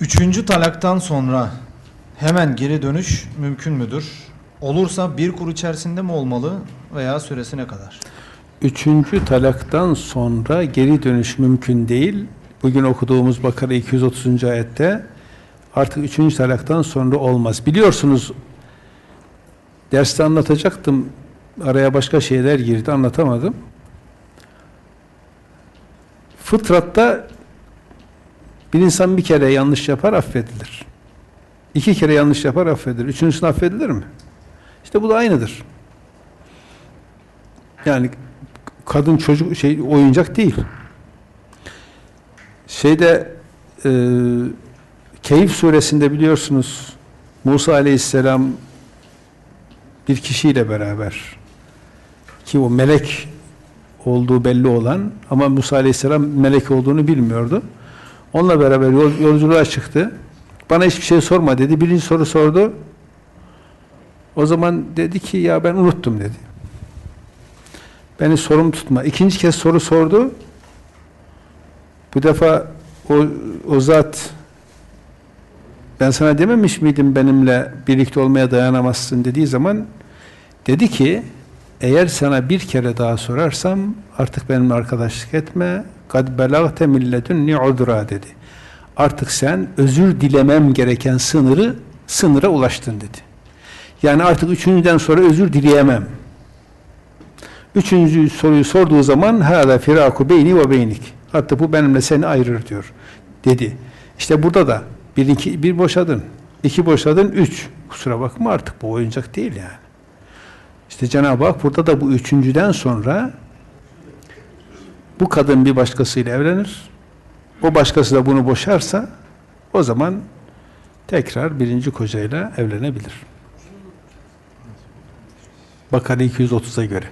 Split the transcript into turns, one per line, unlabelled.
Üçüncü talaktan sonra hemen geri dönüş mümkün müdür? Olursa bir kur içerisinde mi olmalı veya süresi ne kadar?
Üçüncü talaktan sonra geri dönüş mümkün değil. Bugün okuduğumuz Bakara 230. ayette artık üçüncü talaktan sonra olmaz. Biliyorsunuz derste anlatacaktım. Araya başka şeyler girdi anlatamadım. Fıtratta bir insan bir kere yanlış yapar affedilir. İki kere yanlış yapar affedilir. Üçüncüsünü affedilir mi? İşte bu da aynıdır. Yani kadın çocuk şey oyuncak değil. Şeyde e, Keyif suresinde biliyorsunuz Musa aleyhisselam bir kişiyle beraber ki o melek olduğu belli olan ama Musa aleyhisselam melek olduğunu bilmiyordu. Onunla beraber yol, yolculuğa çıktı. Bana hiçbir şey sorma dedi. Birinci soru sordu. O zaman dedi ki ya ben unuttum dedi. Beni sorum tutma. İkinci kez soru sordu. Bu defa o, o zat ben sana dememiş miydim benimle birlikte olmaya dayanamazsın dediği zaman dedi ki eğer sana bir kere daha sorarsam artık benimle arkadaşlık etme kad belagte milletun udra dedi. Artık sen özür dilemem gereken sınırı sınıra ulaştın dedi. Yani artık üçüncüden sonra özür dileyemem. Üçüncü soruyu sorduğu zaman hâlâ firâku beyni ve beynik. Hatta bu benimle seni ayırır diyor. Dedi. İşte burada da bir, iki, bir boşadın, iki boşadın, üç. Kusura bakma artık bu oyuncak değil yani. İşte Cenab-ı Hak burada da bu üçüncüden sonra bu kadın bir başkasıyla evlenir. O başkası da bunu boşarsa o zaman tekrar birinci kocayla evlenebilir. Bakara 230'a göre.